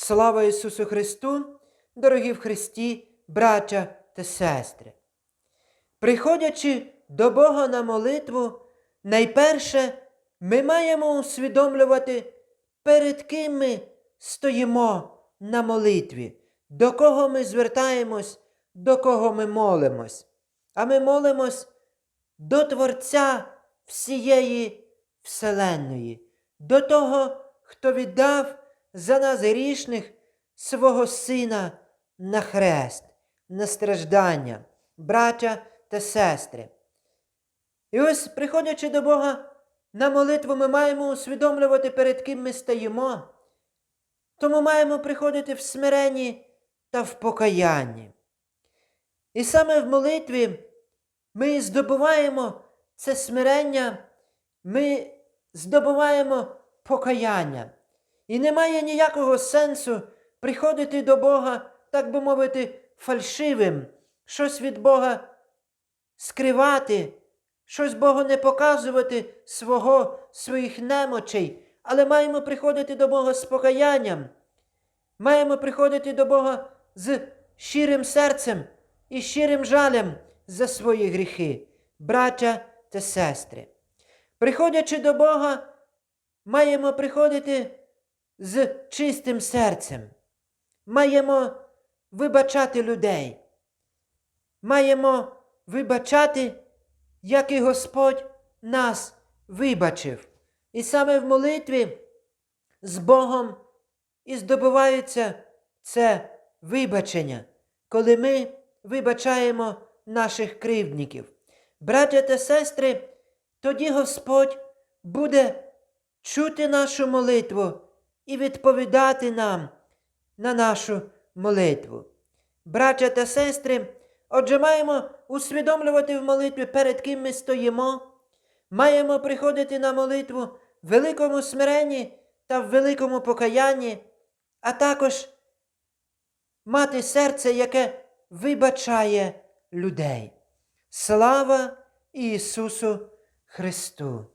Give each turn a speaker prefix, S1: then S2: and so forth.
S1: Слава Ісусу Христу, дорогі в Христі, браття та сестри! Приходячи до Бога на молитву, найперше ми маємо усвідомлювати, перед ким ми стоїмо на молитві, до кого ми звертаємось, до кого ми молимось. А ми молимось до Творця всієї Вселенної, до того, хто віддав за нас грішних свого Сина на хрест, на страждання, браття та сестри. І ось, приходячи до Бога на молитву, ми маємо усвідомлювати, перед ким ми стоїмо. Тому маємо приходити в смиренні та в покаянні. І саме в молитві ми здобуваємо це смирення, ми здобуваємо покаяння. І немає ніякого сенсу приходити до Бога, так би мовити, фальшивим, щось від Бога скривати, щось Богу не показувати свого, своїх немочей, але маємо приходити до Бога з покаянням. Маємо приходити до Бога з щирим серцем і щирим жалем за свої гріхи, браття та сестри. Приходячи до Бога, маємо приходити з чистим серцем. Маємо вибачати людей. Маємо вибачати, як і Господь нас вибачив. І саме в молитві з Богом і здобувається це вибачення, коли ми вибачаємо наших кривдників. Браття та сестри, тоді Господь буде чути нашу молитву і відповідати нам на нашу молитву. Браття та сестри, отже, маємо усвідомлювати в молитві, перед ким ми стоїмо, маємо приходити на молитву в великому смиренні та в великому покаянні, а також мати серце, яке вибачає людей. Слава Ісусу Христу!